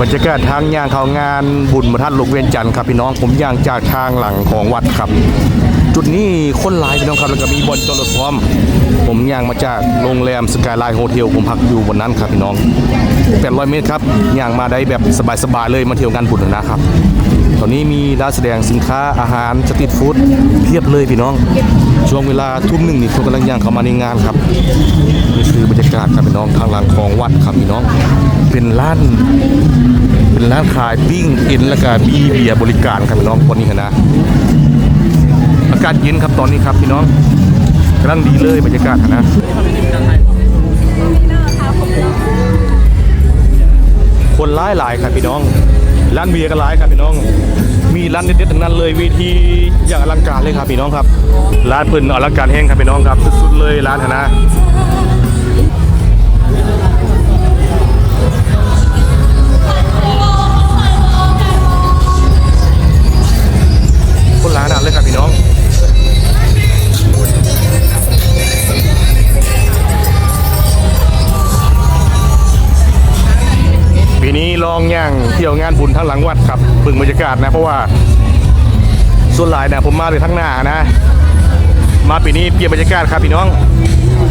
บรรยากาศทางย่างเขางานบุญมาท่านลูกเวียนจันทร์ครับพี่น้องผมย่างจากทางหลังของวัดครับ จุดนี้คนหลายพี่น้องครับแล้วก็มีบนจอดรถพร้อม ผมย่างมาจากโรงแรมสกายไลน์โฮเทลผมพักอยู่บนนั้นครับพี่น้อง800 เมตรครับย่างมาได้แบบสบายๆเลยมาเที่ยวงานบุญนะครับ ตอนนี้มีร้านแสดงสินค้าอาหารสตรีทฟู้ดเพียบเลยพี่น้อง ช่วงเวลาทุ่มหนึ่งนี่คนกำลังย่างเข้ามาในงานครับนี่คือบรรยากาศครับพี่น้องทางหลังของวัดครับพี่น้อง เป็นร้านเป็นร้านขายปิ้งเอ็นแล้วก็มีเบียร์บริการครับพี่น้องวันนี้นะอากาศเย็นครับตอนนี้ครับพี่น้องกำลังดีเลยบรรยากาศนะคนร้ายหลายครับพี่น้อง ร้านเบียร์ก็หลายครับพี่น้อง มีร้านเด็ดๆทั้งนั้นเลยวิธีอย่างอลังการเลยครับพี่น้องครับ ร้านเพิ่นอลังการแห้งครับพี่น้องครับสุดๆเลยร้านนะคนร้านนั้นเลยครับพี่น้อง นี้ลองย่างเที่ยวงานบุญทั้งหลังวัดครับเบึงบรรยากาศนะ เพราะว่าส่วนหลายเนี่ยผมมาเลยทั้งหน้านะ มาปีนี้เปลี่ยนบรรยากาศครับพี่น้อง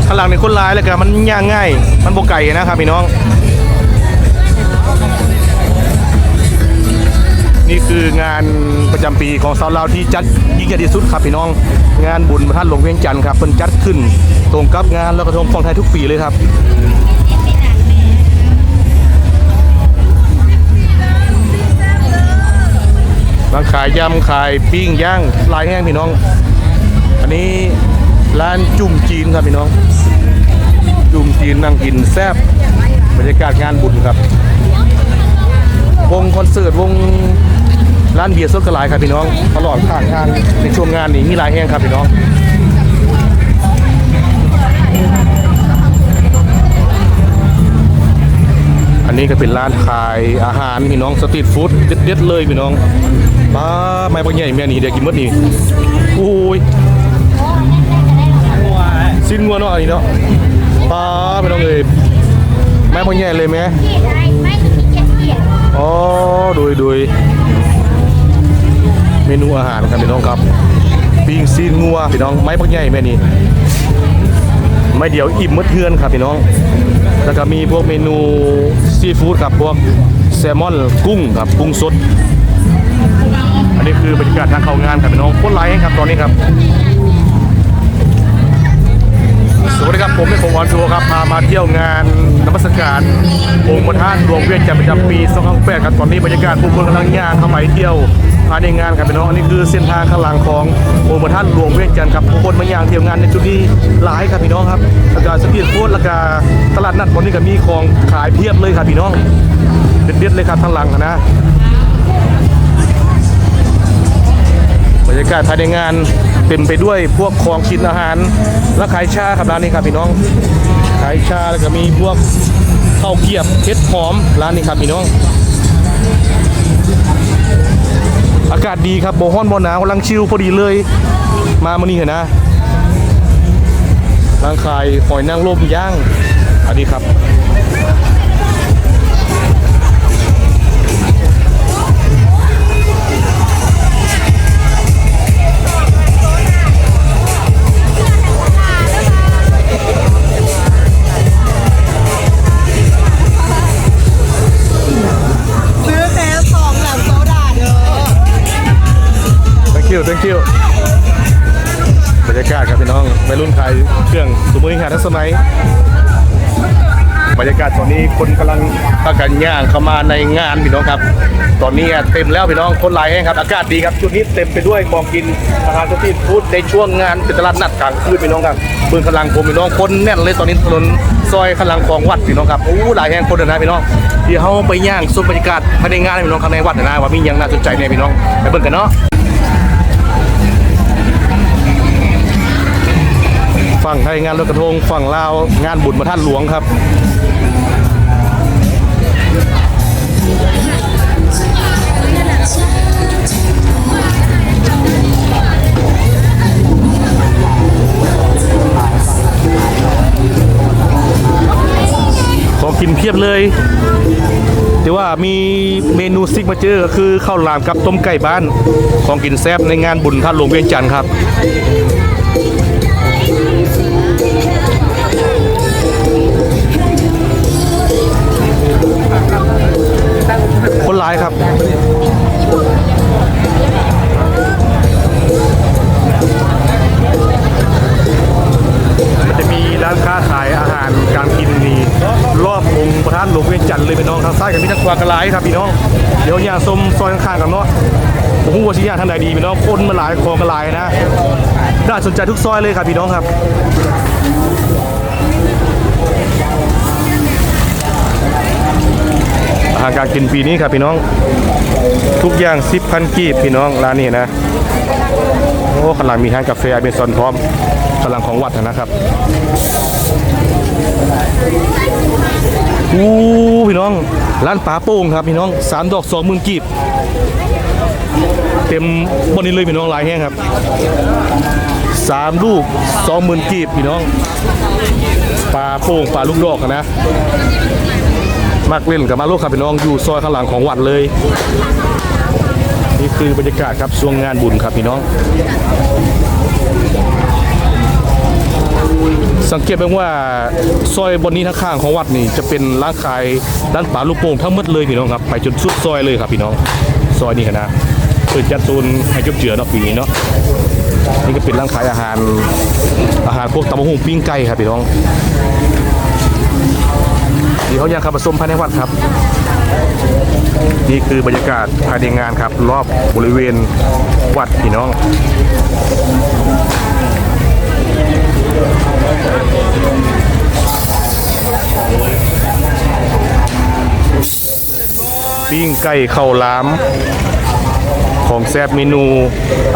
ข้างหลังในคนหลายแล้วก็มันย่างง่าย มันโบไก่นะครับพี่น้อง นี่คืองานประจำปีของสาวลาวที่จัดยิ่งใหญ่ที่สุดครับพี่น้อง งานบุญพระธาตุหลวงเวียงจันทร์ครับเพิ่นจัดขึ้น ตรงกับงานลอยกระทงฝั่งไทยทุกปีเลยครับั้งขายยำขายปิ้งย่างลายแห้งพี่น้อง อันนี้ร้านจุ่มจีนครับพี่น้อง จุ่มจีนนั่งกินแซ่บบรรยากาศงานบุญครับ วงคอนเสิร์ตวงร้านเบียร์สดกระลายครับพี่น้องตลอดข้างทางในช่วงงานนี้มีลายแห้งครับพี่น้อง นี้ก็เป็นร้านขายอาหารพี่น้องสตรีทฟู้ดเด็ดๆเลยพี่น้องป้าไม่ปังใหญ่แม่นี่เดี๋ยวกินมดนี่โอ้ยสิ้นงัวเนาะอันนี้เนาะป้าพี่น้องเอ้ยแม่ปังใหญ่เลยไหมอ๋อโดยโดยเมนูอาหารครับพี่น้องครับปิ้งซีนงัวพี่น้องไม้ปักใหญ่แม่นี่ไม่เดียวอิ่มมดเทือนครับพี่น้อง แล้วก็มีพวกเมนูซีฟู้ดครับพวกแซลมอนกุ้งครับกุ้งสด อันนี้คือบรรยากาศทางเข้างานครับพี่น้องคตรไลท์ครับตอนนี้ครับ สวัสดีครับผมเป็นผมออนทัวร์ครับพามาเที่ยวงานนมัสการองค์พระธาตุหลวงเวียงจันทร์ประจำปี2008ครับตอนนี้บรรยากาศผู้คนกำลังย่างเข้าไปเที่ยว ภายในงานครับพี่น้องอันนี้คือเส้นทางข้างหลังขององค์พระธาตุหลวงเวียงจันทร์ครับคนมาย่างเที่ยวงานในจุดนี้หลายครับพี่น้องครับแล้วก็สตรีทฟู้ดแล้วก็ตลาดนัดวันนี้ก็มีของขายเพียบเลยครับพี่น้องเด็ดๆเลยครับข้างหลังนะบรรยากาศภายในงานเต็มไปด้วยพวกของกินอาหารและขายชาครับร้านนี้ครับพี่น้องขายชาแล้วก็มีพวกข้าวเกียบเพชรหอมร้านนี้ครับพี่น้อง อากาศดีครับโบฮ้อนบอหนาวกำลังชิลพอดีเลย มามื่อนี้เห็นนะร่านขายหอยนางรมย่างอันนี้ครับายเครื่องสมุนไพรทันสมัยบรรยากาศตอนนี้คนกำลังพากันย่างเข้ามาในงานพี่น้องครับ ตอนนี้เต็มแล้วพี่น้องคนหลายแห้งครับ อากาศดีครับช่วงนี้เต็มไปด้วยของกินอาหารสตรีทฟู้ดในช่วงงานเป็นตลาดนัดกลางคืนพี่น้องครับเมืองกำลังผมพี่น้องคนแน่นเลยตอนนี้ถนนซอยกำลังของวัดพี่น้องครับโอ้หลายแห่งคนเลยนะพี่น้องเดี๋ยวเขาไปย่างชมบรรยากาศภายในงานพี่น้องข้างในวัดนะว่ามีอย่างน่าสนใจเนี่ยพี่น้องไปเบิ่งกันเนาะ ฝั่งไทยงานลอยกระทง ฝั่งลาวงานบุญมาท่านหลวงครับของกินเพียบเลยแต่ว่ามีเมนูซิกมาเจอก็คือข้าวหลามกับต้มไก่บ้าน ของกินแซ่บในงานบุญท่านหลวงเวียงจันทร์ครับ สนใจทุกซอยเลยครับพี่น้องครับอาหารการกินปีนี้ครับพี่น้อง ทุกอย่างสิบพันกีบพี่น้องร้านนี้นะโอ้ข้างหลังมีห้างกาแฟอเมซอนพร้อมข้างหลังของวัดนะครับอู้พี่น้อง ร้านป๋าโป่งครับพี่น้องสามดอกสองหมื่นกีบเต็มบนนี้เลยพี่น้องหลายแห้งครับ สามลูกสองหมื่นกีบพี่น้องปลาโป่งปลาลูกดอกอะนะมากเล่นกับมาลูกครับพี่น้องอยู่ซอยข้างหลังของวัดเลย นี่คือบรรยากาศครับช่วงงานบุญครับพี่น้อง สังเกตเบ้างว่าซอยบนนี้ทั้งข้างของวัดนี่จะเป็นร้านขายร้านป่าลูกโป่งทั้งหมดเลยพี่น้องครับไปจนสุดซอยเลยครับพี่น้อง ซอยนี้นะเปิดจัดตูนให้จุบเจือเนาะปีนี้เนาะ นี่ก็เป็นร้านขายอาหาร อาหารพวกตำบักหุ่งปิ้งไก่ครับพี่น้องนี่เขายังขับผสมภายในวัดครับ นี่คือบรรยากาศภายในงานครับ รอบบริเวณวัดพี่น้องปิ้งไก่ข้าวหลาม ของแซบเมนู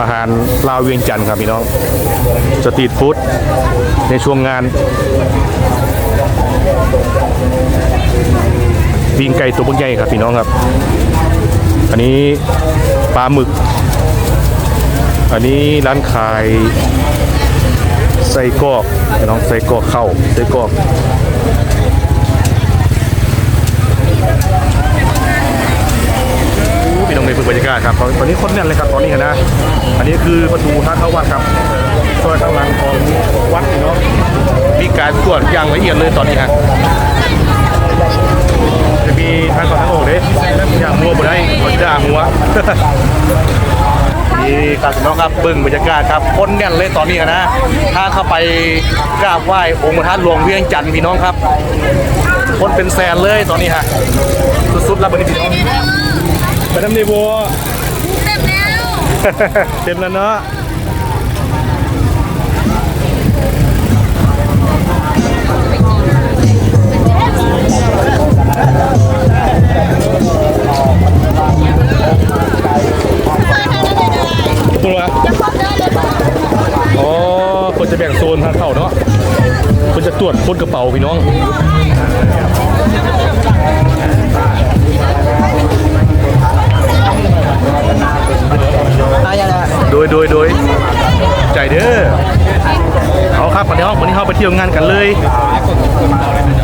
อาหารลาวเวียงจันทร์ครับพี่น้องสตรีทฟู้ดในช่วงงานปิ้งไก่ตัวพวกใหญ่ครับพี่น้องครับ อันนี้ปลาหมึก อันนี้ร้านขายไส้กรอกพี่น้องไส้กรอกเข้าไส้กรอกอู้พี่น้อ งในพื้นบรรยากาศครับตอนนี้คนแน่นเลยครับตอนนี้นะอันนี้คือประตูทางเข้าวัดครับซอยข้างหลังของวัดพี่น้องมีการตรวจอย่างละเอียดเลยตอนนี้ฮะจะมีทางก่อนทางออกเด้อย่ากมัวบ่ได้บ่ด่ามัวนี่ครับน้องครับบิ่งบรรยากาศครับคนแน่นเลยตอนนี้นะ ถ้าเข้าไปกราบไหว้องค์พระธาตุหลวงเวียงจันทร์พี่น้องครับ คนเป็นแสนเลยตอนนี้ฮะสุดๆแล้วบัดนี้พี่น้อง ไปน้ำดีบัวเต็มแล้วเต็มแล้วเนาะตัวละอ๋อคนจะแบ่งโซนทางเข้าเนาะคนจะตรวจค้นกระเป๋าพี่น้อง โดยโดยโดยใจเด้อเอาครับวันนี้วันนี้เราไปเที่ยวงานกันเลย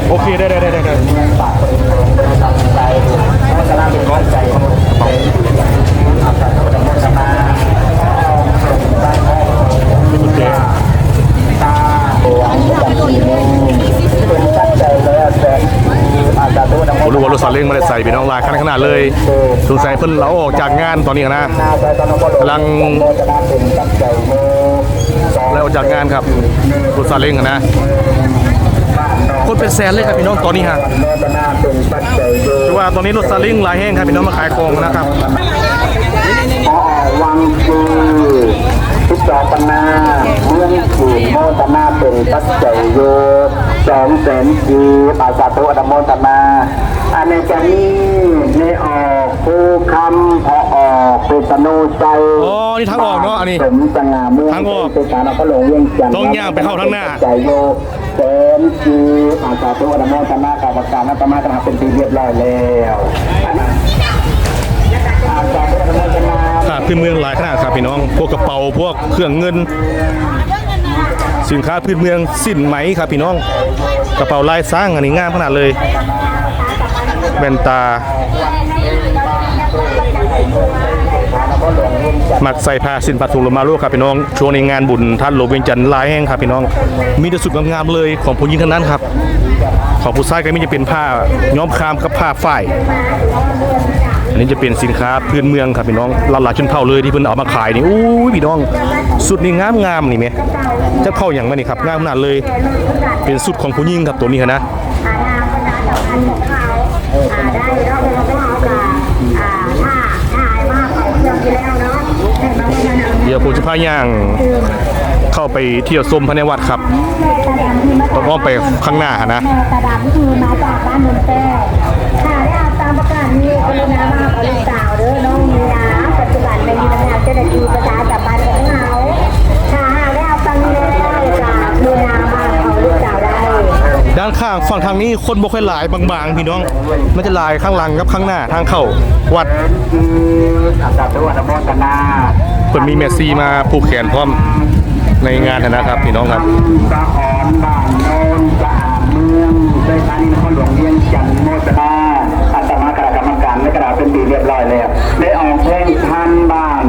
โอเคได้ได้ได้ได้ได้ ผมรู้ว่ารถซาเล้งไมาได้ใส่พี่น้องลายขนาดขนาดเลยสงสัยเพิ่นเราออกจากงานตอนนี้นะกำลังแล้วออกจากงานครับรถซาเล้งนะคนเป็นแสนเลยครับพี่น้องตอนนี้ฮะคือว่าตอนนี้รถซาเล้งหลายแห้งครับพี่น้องมาขายของนะครับพอวังคือทุกจอปนาเมืองถูกโมตนาเป็นปัจจัยโยสองแสนจีปาสาตุอดโมตนา อันในจะนี้ในออกผู้คำพอออกเป็นตโนใจอ๋อนี่ทางออกเนอะอันนี้สมสง่าเมืองทางออกเป็นการเอาพระหลวงเวียงจันทร์ต้องย่างไปเข้าทางหน้าปัจจัยโยแสนจีปาสาตุอดโมตนากับประกาศนัตมาตนาเป็นที่เรียบร้อยแล้วอาสาตุอดโมตนาขาดพื้นเมืองหลายขนาดครับพี่น้อง พวกกระเป๋าพวกเครื่องเงิน สินค้าพื้นเมืองสินไหมครับพี่น้อง กระเป๋าลายสร้างอันนี้งามขนาดเลย แว่นตา มักใส่ผ้าสินปัดถุงลมมาลูกครับพี่น้อง ช่วงในงานบุญท่านหลวงเวียงจันทร์ลายแห้งครับพี่น้อง มีแต่สุดงามๆเลยของผู้ยิ่งทั้งนั้นครับ ของผู้ชายก็ไม่จะเป็นผ้าย้อมคามกับผ้าฝ้ายอันนี้จะเป็นสินค้าพื้นเมืองครับพี่น้องหลายๆชนเผ่าเลยที่เพิ่นเอามาขายนี่อู้พี่น้องสุดนี่งามงามนี่ไหมจะเข่าอย่างไรนี่ครับงามขนาดเลย เป็นสุดของผู้ยิ่งครับตัวนี้นะ ผมจะพาย่างเข้าไปเที่ยวชมภายในวัดครับต้องอ้อมไปข้างหน้านะแม่ตาดำที่มาจากบ้านนนแต้ค่ะได้เอาตามประกาศนี้กรุณามาขอลูกสาวเด้อน้องมีนาปัจจุบันเป็นพนักงานเจ้าหน้าที่ประชาสัมพันธ์ของเขาค่ะหากได้เอาตังค์นี้แล้วจากมีนามาขอลูกสาวได้ด้านข้างฝั่งทางนี้คนบ่ค่อยหลายบางๆพี่น้องมันจะลายข้างหลังกับข้างหน้าทางเข้าวัดคืออาสาตัวอนุโมทนา เพิ่นมีเมสซี่มาผูกแขนพร้อมในงานนะครับ พี่น้องครับสะออนบ้านโนนสะอาดเมืองได้ทานีนครหลวงเวียงจันทร์โมทนาอาตมาคณะกรรมการในกระดาษเป็นปีเรียบร้อยแล้วได้ออกเพลงท่านบ้าน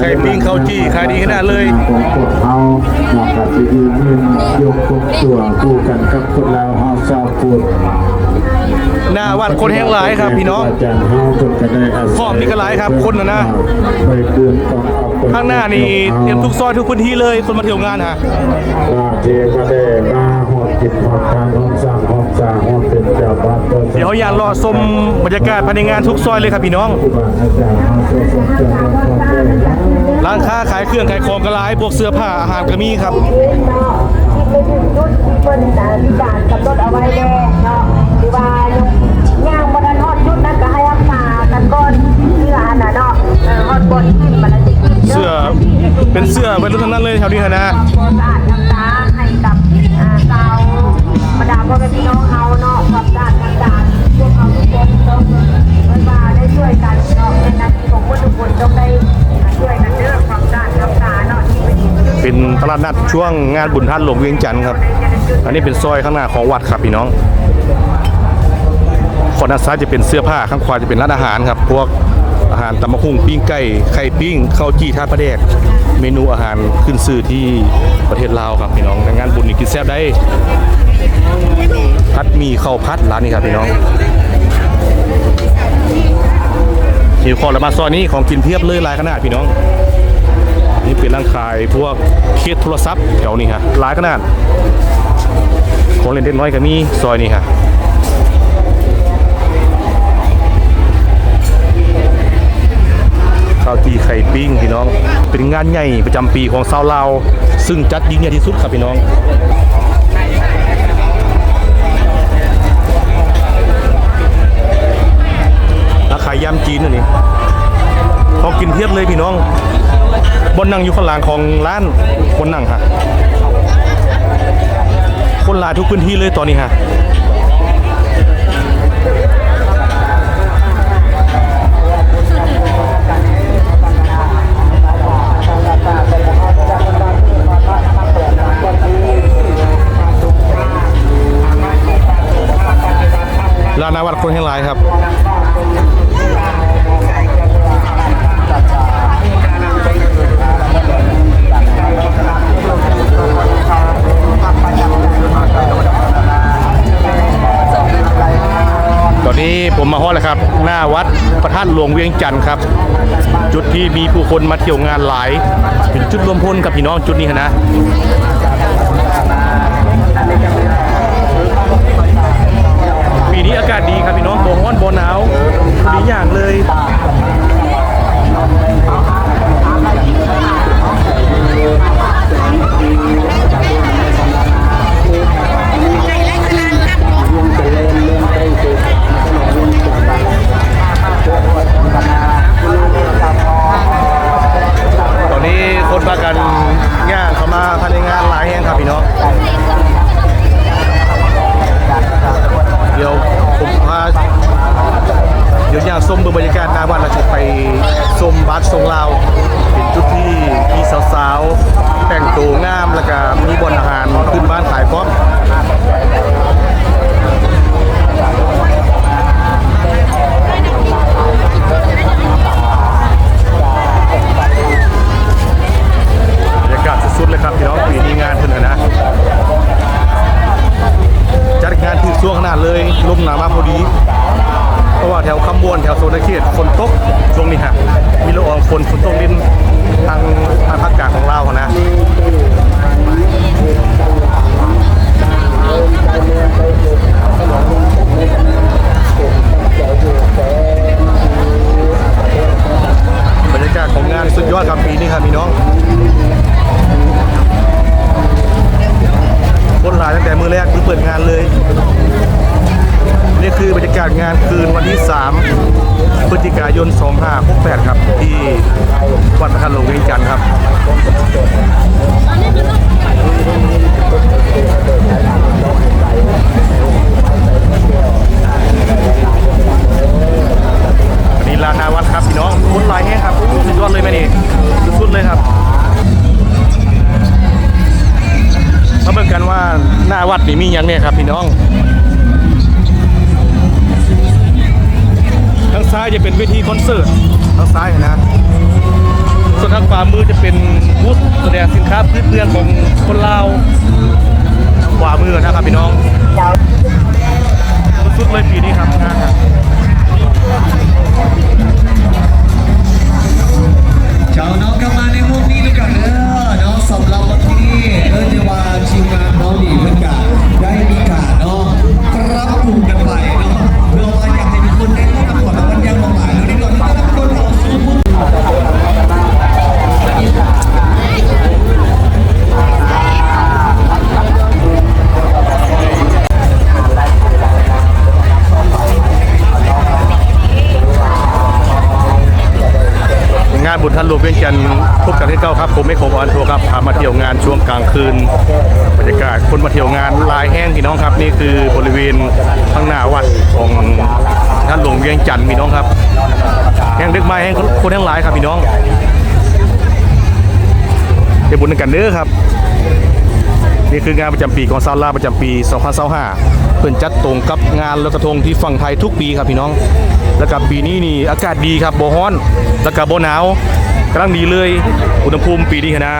ไข่ปิ้งข้าวจี้ขายดีขนาดเลยของพวกเขาหมาะกับที่ยืนหนึ่งยกคงตัวคู่กันกับคนเราเฮาชาวพุทธ หน้าวัดคนแห้งหลายครับพี่น้องอาจารย์เฮาเพิ่นก็ได้อาศัยฟอมนี่ก็หลายครับ คนนะนะข้างหน้านี่เตรียมทุกซอยทุกพื้นที่เลยคนมาเที่ยวงานฮะเดี๋ยวอยากรอชมบรรยากาศภายในงานทุกซอยเลยครับพี่น้องร้านค้าขายเครื่องขายของก็หลายพวกเสื้อผ้าอาหารก็มีครับที่ไปถึงจุดที่เพิ่นอ่ามีการกำหนดเอาไว้แล้วเนาะ หรือว่าย่างบ่ทันฮอดจุดนั้นก็ให้รักษากันก่อนที่ร้านน่ะเนาะเออฮอดบนขึ้นมันจะกินเสื้อเป็นเสื้อวัยรุ่นทั้งนั้นเลยแถวนี้นะความสะอาดทำตาให้กับอ่าชาวบรรดาพ่อแม่พี่น้องเฮาเนาะความสะอาดทำตาพวกเขาทุกคนต้องเพิ่นว่าได้ช่วยกันเนาะเป็นหน้าที่ของคนทุกคนต้องได้ช่วยกันเด้อความสะอาดทำตาเนาะที่เป็นจุดเป็นตลาดนัดช่วงงานบุญท่านหลวงเวียงจันทร์ครับ อันนี้เป็นซอยข้างหน้าของวัดครับพี่น้อง ขอนด้านซ้ายจะเป็นเสื้อผ้าข้างขวาจะเป็นร้านอาหารครับพวกอาหารตำมะหุ่งปิ้งไก่ไข่ปิ้งข้าวจี้ท่าประแดก เมนูอาหารขึ้นชื่อที่ประเทศลาวครับพี่น้องในงานบุญนี่กินแซ่บได้พัดมีข้าวพัดร้านนี้ครับพี่น้องหิวคอแล้วมาซอยนี้ของกินเพียบเลยหลายขนาดพี่น้อง นี่เป็นร้านขายพวกเคสโทรศัพท์แถวนี้ฮะหลายขนาดของเล่นเด็กน้อยก็มีซอยนี้ฮะ ไข่ปิ้งพี่น้อง เป็นงานใหญ่ประจำปีของชาวลาว ซึ่งจัดยิ่งใหญ่ที่สุดครับพี่น้องราคายำจีนอันนี้ของกินเทียบเลยพี่น้อง บนนั่งอยู่ข้างหลังของร้านคนนั่งฮะคนลาทุกพื้นที่เลยตอนนี้ฮะ คนแห่งหลายครับตอนนี้ผมมาฮอดแล้วครับ หน้าวัดพระธาตุหลวงเวียงจันทร์ครับ จุดที่มีผู้คนมาเที่ยวงานหลาย เป็นจุดรวมพลกับพี่น้องจุดนี้นะ กันว่าหน้าวัดนี่มีหยังเนี่ยครับพี่น้องทางซ้ายจะเป็นเวทีคอนเสิร์ตทางซ้ายนะส่วนทางขวามือจะเป็นบูธแสดงสินค้าพื้นเมืองของคนลาวขวามือนะครับพี่น้องสุดๆเลยปีนี้ครับงานครับ คนทั้งหลายครับพี่น้องเดี๋ยวบุญกันเด้อครับ นี่คืองานประจำปีของซาลาประจำปี 2025เพื่อนจัดตรงกับงานลอยกระทงที่ฝั่งไทยทุกปีครับพี่น้อง แล้วกับปีนี้นี่อากาศดีครับโบฮ้อน แล้วกับโบหนาวกำลังดีเลย อุณหภูมิปีนี้นะ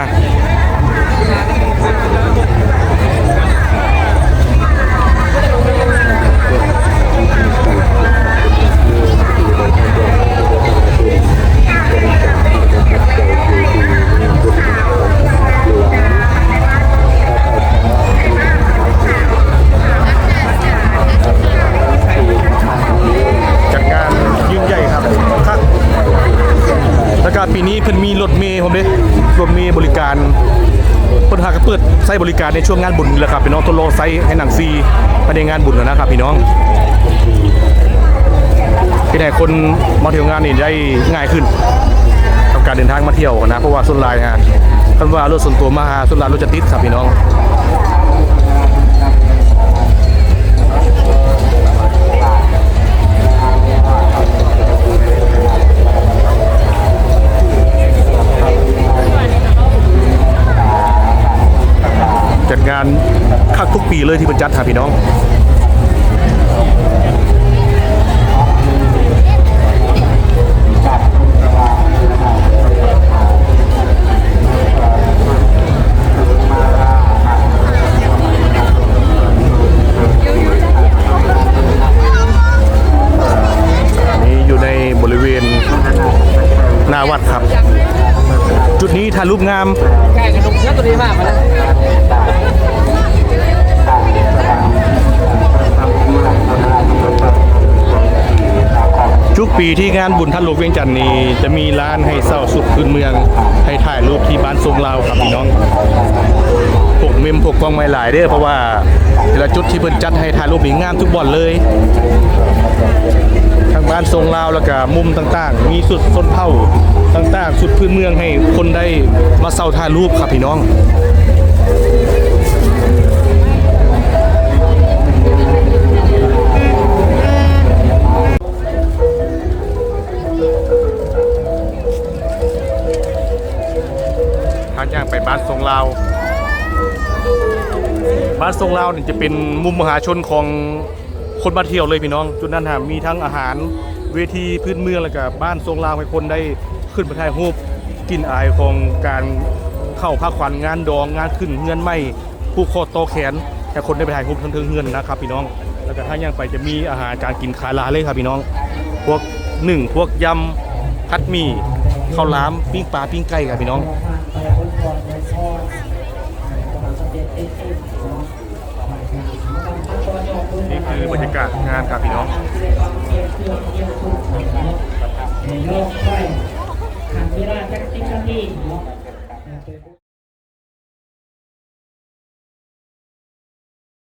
พิ่นมีรถเมย์ผมเด้รถเมย์บริการเพิ่นหากเปิดใช้บริการในช่วงงานบุญแหละครับพี่น้องทดลองใช้ให้หนังฟรีไปในงานบุญแล้วนะครับพี่น้องที่ไหนคนมาเที่ยวงานนี่ได้ง่ายขึ้นทำการเดินทางมาเที่ยวนะเพราะว่าส่วนลายฮะคันว่ารถส่วนตัวมาหาส่วนลายรถจะติดครับพี่น้อง คักทุกปีเลยที่เป็นจัดครับพี่น้องนี่อยู่ในบริเวณหน้าวัดครับจุดนี้ถ่ายรูปงาม งานบุญท่านหลวงเวียงจันทร์นี้จะมีร้านให้เศร้าสุดพื้นเมือง ให้ถ่ายรูปที่บ้านทรงลาวครับพี่น้องพวกเมมพวกกล้องไม้หลายเด้อเพราะว่าแต่ละจุดที่เพิ่นจัดให้ถ่ายรูปนี่งามทุกบ่อนเลยทางบ้านทรงลาวแล้วก็มุมต่างๆ มีสุดส้นเผ่าต่างๆสุดพื้นเมืองให้คนได้มาเศร้าถ่ายรูปครับพี่น้อง ทางย่างไปบ้านทรงลาว บ้านทรงลาวนี่จะเป็นมุมมหาชนของคนมาเที่ยวเลยพี่น้อง จุดนั้นฮะมีทั้งอาหารเวทีพื้นเมืองแล้วก็บ้านทรงลาวให้คนได้ขึ้นไปถ่ายรูปกินอายของการเข้าพักขวัญงานดองงานขึ้นเงินไม่ผู้คอโตแขนให้คนได้ไปถ่ายรูปทั้งเทิงเงินนะครับ พี่น้อง แล้วก็ถ้าย่างไปจะมีอาหารการกินคาลาเลยครับพี่น้อง พวกหนึ่งพวกยำพัดหมี่ข้าวหล้ามปิ้งปลาปิ้งไก่ครับพี่น้อง นี่ คือบรรยากาศงานครับพี่น้องโลกไปทางวิราจักรติกาที